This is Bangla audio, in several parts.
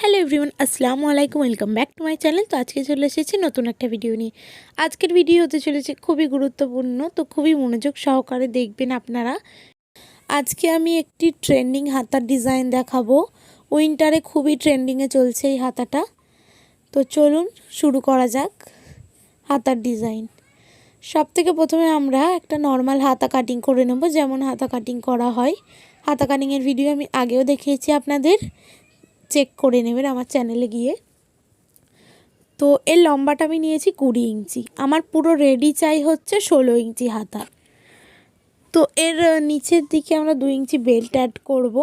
হ্যালো এভরিওয়ান, আসসালামু আলাইকুম, welcome back to my channel. তো আজকে চলে এসেছি নতুন একটা ভিডিও নিয়ে। আজকের ভিডিও হতে চলেছে খুবই গুরুত্বপূর্ণ, তো খুবই মনোযোগ সহকারে দেখবেন আপনারা। আজকে আমি একটি ট্রেন্ডিং হাতার ডিজাইন দেখাবো। উইন্টারে খুবই ট্রেন্ডিংয়ে চলছে এই হাতাটা। তো চলুন শুরু করা যাক হাতার ডিজাইন। সব থেকে প্রথমে আমরা একটা নর্মাল হাতা কাটিং করে নেব, যেমন হাতা কাটিং করা হয়। হাতা কাটিংয়ের ভিডিও আমি আগেও দেখিয়েছি আপনাদের। চেক করে নেবেন আমার চ্যানেলে গিয়ে। তো এর লম্বাটা আমি নিয়েছি কুড়ি ইঞ্চি। আমার পুরো রেডি চাই হচ্ছে ষোলো ইঞ্চি হাতা তো এর নিচের দিকে আমরা দু ইঞ্চি বেল্ট অ্যাড করব।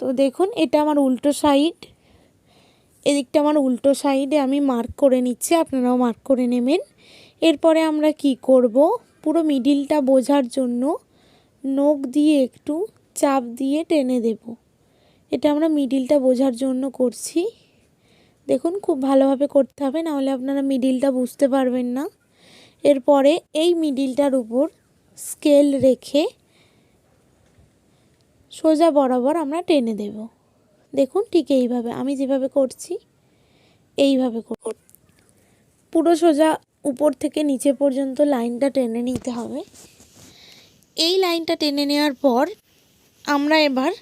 তো দেখুন, এটা আমার উল্টো সাইড এদিকটা আমার উল্টো সাইডে আমি মার্ক করে নিচ্ছি, আপনারাও মার্ক করে নেবেন। এরপরে আমরা কি করব? পুরো মিডিলটা বোঝার জন্য নখ দিয়ে একটু চাপ দিয়ে টেনে দেবো। এটা আমরা মিডিলটা বোঝার জন্য করছি। দেখুন, খুব ভালোভাবে করতে হবে, নাহলে আপনারা মিডিলটা বুঝতে পারবেন না। এরপরে এই মিডিলটার উপর স্কেল রেখে সোজা বরাবর আমরা টেনে দেব। দেখুন, ঠিক এইভাবে, আমি যেভাবে করছি, এইভাবে পুরো সোজা উপর থেকে নিচে পর্যন্ত লাইনটা টেনে নিতে হবে। এই লাইনটা টেনে নেওয়ার পর আমরা এবার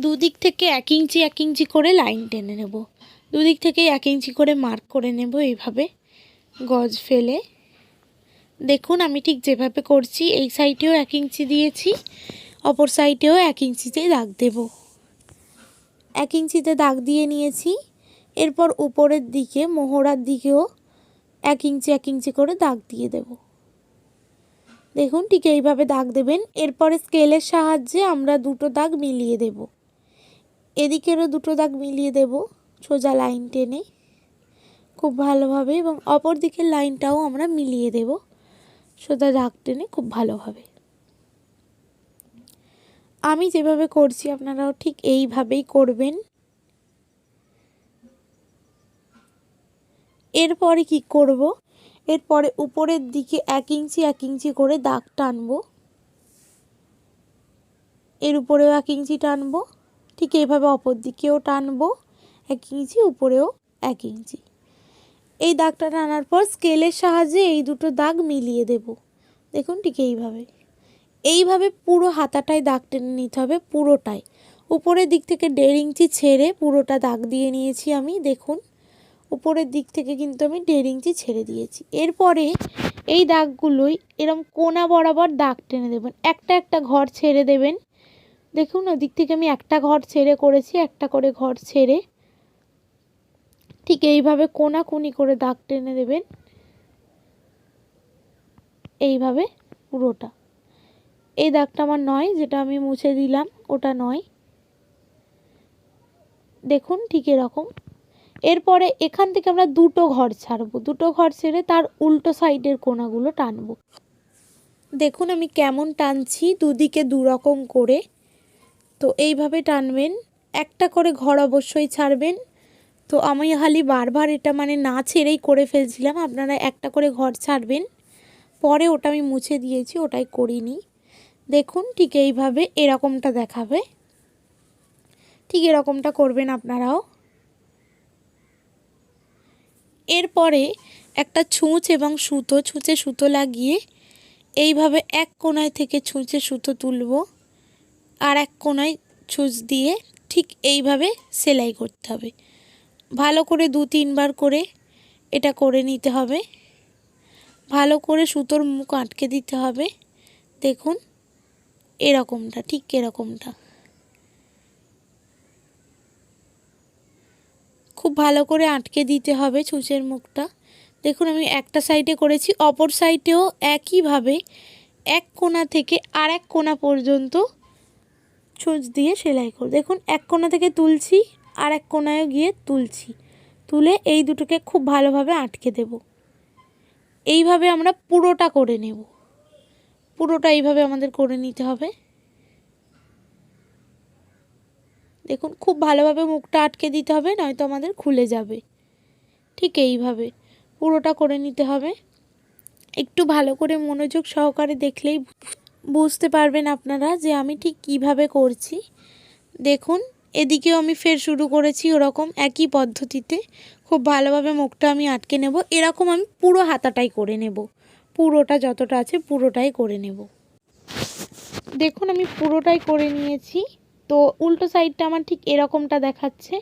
দুদিক থেকে এক ইঞ্চি এক ইঞ্চি করে লাইন টেনে নেব। দুদিক থেকে এক ইঞ্চি করে মার্ক করে নেব এইভাবে। গজ ফেলে। দেখুন, আমি ঠিক যেভাবে করছি, এই সাইডেও এক ইঞ্চি দিয়েছি, অপর সাইডেও এক ইঞ্চিতে দাগ দেব। এক ইঞ্চিতে দাগ দিয়ে নিয়েছি, এরপর উপরের দিকে, মোহরার দিকেও এক ইঞ্চি এক ইঞ্চি করে দাগ দিয়ে দেব। দেখুন, ঠিক এইভাবে দাগ দেবেন। এরপরে স্কেলের সাহায্যে আমরা দুটো দাগ মিলিয়ে দেবো। এদিকেরও দুটো দাগ মিলিয়ে দেব সোজা লাইন টেনে। খুব ভালোভাবে এবং অপর দিকের লাইনটাও আমরা মিলিয়ে দেব। সোজা দাগ টেনে খুব ভালোভাবে। আমি যেভাবে করছি আপনারাও ঠিক এইভাবেই করবেন। এরপরে কি করব? এরপরে উপরের দিকে এক ইঞ্চি এক ইঞ্চি করে দাগ টানবো। এর উপরেও এক ইঞ্চি টানবো। ঠিক এইভাবে অপর দিকেও টানবো এক ইঞ্চি, উপরেও এক ইঞ্চি। এই দাগটা টানার পর স্কেলের সাহায্যে এই দুটো দাগ মিলিয়ে দেব। দেখুন ঠিক এইভাবে। এইভাবে পুরো হাতাটায় দাগ টেনে নিতে হবে, পুরোটাই। উপরের দিক থেকে দেড় ইঞ্চি ছেড়ে পুরোটা দাগ দিয়ে নিয়েছি আমি, দেখুন। উপরের দিক থেকে কিন্তু আমি দেড় ইঞ্চি ছেড়ে দিয়েছি। এরপরে এই দাগগুলোই এরম কোনা বরাবর দাগ টেনে দেবেন। একটা একটা ঘর ছেড়ে দেবেন। দেখুন ওদিক থেকে আমি একটা ঘর ছেড়ে করেছি, একটা করে ঘর ছেড়ে। ঠিক এইভাবে কোনাকুনি করে দাগ টেনে দেবেন। এইভাবে পুরোটা। এই দাগটা আমার নয়, যেটা আমি মুছে দিলাম, ওটা নয়। দেখুন ঠিক এরকম। এরপরে এখান থেকে আমরা দুটো ঘর ছাড়বো। দুটো ঘর ছেড়ে তার উল্টো সাইডের কোনাগুলো টানবো। দেখুন আমি কেমন টানছি, দুদিকে দুরকম করে। তো এইভাবে টানবেন, একটা করে ঘর অবশ্যই ছাড়বেন। তো আমি খালি বারবার এটা মানে না ছেড়েই করে ফেলছিলাম, আপনারা একটা করে ঘর ছাড়বেন। পরে ওটা আমি মুছে দিয়েছি, ওটাই করিনি। দেখুন, ঠিক এইভাবে এরকমটা দেখাবে। ঠিক এরকমটা করবেন আপনারাও। এরপরে একটা ছুঁচ এবং সুতো, ছুঁচে সুতো লাগিয়ে এইভাবে এক কোনায় থেকে ছুঁচে সুতো তুলব। আর এক কোনায় ছুঁচ দিয়ে ঠিক এইভাবে সেলাই করতে হবে। ভালো করে দু তিনবার করে এটা করে নিতে হবে। ভালো করে সুতোর মুখ আটকে দিতে হবে। দেখুন, এরকমটা, ঠিক এরকমটা। খুব ভালো করে আটকে দিতে হবে ছুঁচের মুখটা। দেখুন, আমি একটা সাইডে করেছি, অপর সাইডেও একইভাবে এক কোনা থেকে আর এক কোনা পর্যন্ত ছুঁচ দিয়ে সেলাই করব। দেখুন, এক কোনা থেকে তুলছি আর এক কোনায় গিয়ে তুলছি। তুলে এই দুটোকে খুব ভালোভাবে আটকে দেব। এইভাবে আমরা পুরোটা করে নেব। পুরোটা এইভাবে আমাদের করে নিতে হবে। দেখুন, খুব ভালোভাবে মুখটা আটকে দিতে হবে, নয়তো আমাদের খুলে যাবে। ঠিক এইভাবে পুরোটা করে নিতে হবে। একটু ভালো করে মনোযোগ সহকারে দেখলেই বুঝতে পারবেন আপনারা যে আমি ঠিক কীভাবে করছি। দেখুন, এদিকেও আমি ফের শুরু করেছি ওরকম একই পদ্ধতিতে। খুব ভালোভাবে মুখটা আমি আটকে নেব। এরকম আমি পুরো হাতাটাই করে নেব। পুরোটা যতটা আছে পুরোটাই করে নেব। দেখুন, আমি পুরোটাই করে নিয়েছি। তো উল্টো সাইডটা আমার ঠিক এরকমটা দেখাচ্ছে।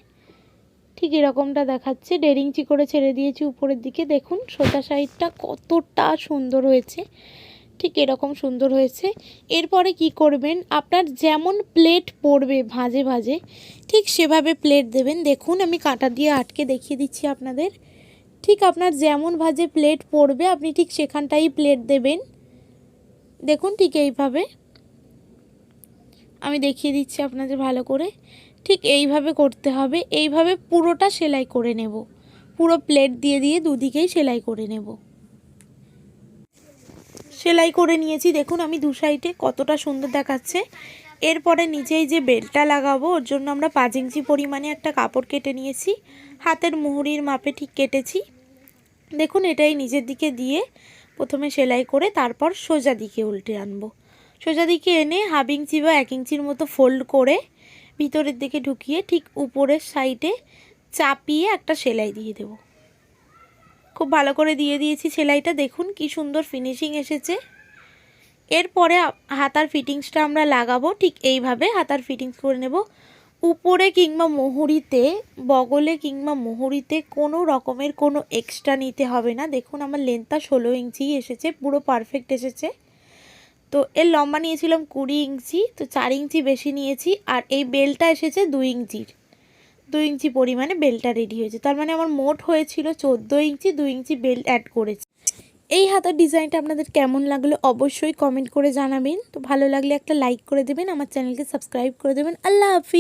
ঠিক এরকমটা দেখাচ্ছে। ইঞ্চি করে ছেড়ে দিয়েছি উপরের দিকে। দেখুন, সোজা সাইডটা কতটা সুন্দর হয়েছে। ঠিক এরকম সুন্দর হয়েছে। এরপরে কি করবেন? আপনার যেমন প্লেট পড়বে ভাজে ভাজে, ঠিক সেভাবে প্লেট দেবেন। দেখুন, আমি কাঁটা দিয়ে আটকে দেখিয়ে দিচ্ছি আপনাদের। ঠিক আপনার যেমন ভাজে প্লেট পড়বে, আপনি ঠিক সেখানটাই প্লেট দেবেন। দেখুন, ঠিক এইভাবে। আমি দেখিয়ে দিচ্ছি আপনাদের ভালো করে। ঠিক এইভাবে করতে হবে। এইভাবে পুরোটা সেলাই করে নেব। পুরো প্লেট দিয়ে দিয়ে দুদিকেই সেলাই করে নেব। সেলাই করে নিয়েছি। দেখুন, আমি দু সাইডে কতটা সুন্দর দেখাচ্ছে। এরপরে নিচেই যে বেল্টটা লাগাবো, ওর জন্য আমরা পাঁচ ইঞ্চি পরিমাণে একটা কাপড় কেটে নিয়েছি। হাতের মুহুরির মাপে ঠিক কেটেছি। দেখুন, এটাই নিচের দিকে দিয়ে প্রথমে সেলাই করে তারপর সোজা দিকে উল্টে আনব। সোজা দিকে এনে হাফ ইঞ্চি বা এক ইঞ্চির মতো ফোল্ড করে ভিতরের দিকে ঢুকিয়ে ঠিক উপরের সাইডে চাপিয়ে একটা সেলাই দিয়ে দেব। খুব ভালো করে দিয়ে দিয়েছি সেলাইটা। দেখুন কি সুন্দর ফিনিশিং এসেছে। এরপরে হাতার ফিটিংসটা আমরা লাগাবো। ঠিক এইভাবে হাতার ফিটিংস করে নেব। উপরে কিংবা মোহরিতে, বগলে কিংবা মোহরিতে কোনো রকমের কোনো এক্সট্রা নিতে হবে না। দেখুন আমার লেন্থটা ষোলো ইঞ্চি এসেছে, পুরো পারফেক্ট এসেছে। তো এর লম্বা নিয়েছিলাম কুড়ি ইঞ্চি, তো চার ইঞ্চি বেশি নিয়েছি, আর এই বেলটা এসেছে দুই ইঞ্চির। দুই ইঞ্চি পরিমাণে বেল্টটা রেডি হয়েছে। তার মানে আমার মোট হয়েছিল চোদ্দ ইঞ্চি দু ইঞ্চি বেল্ট অ্যাড করেছি। এই হাতার ডিজাইনটা আপনাদের কেমন লাগল অবশ্যই কমেন্ট করে জানাবেন। তো ভালো লাগলে একটা লাইক করে দেবেন, আমার চ্যানেলকে সাবস্ক্রাইব করে দেবেন। আল্লাহ হাফিজ!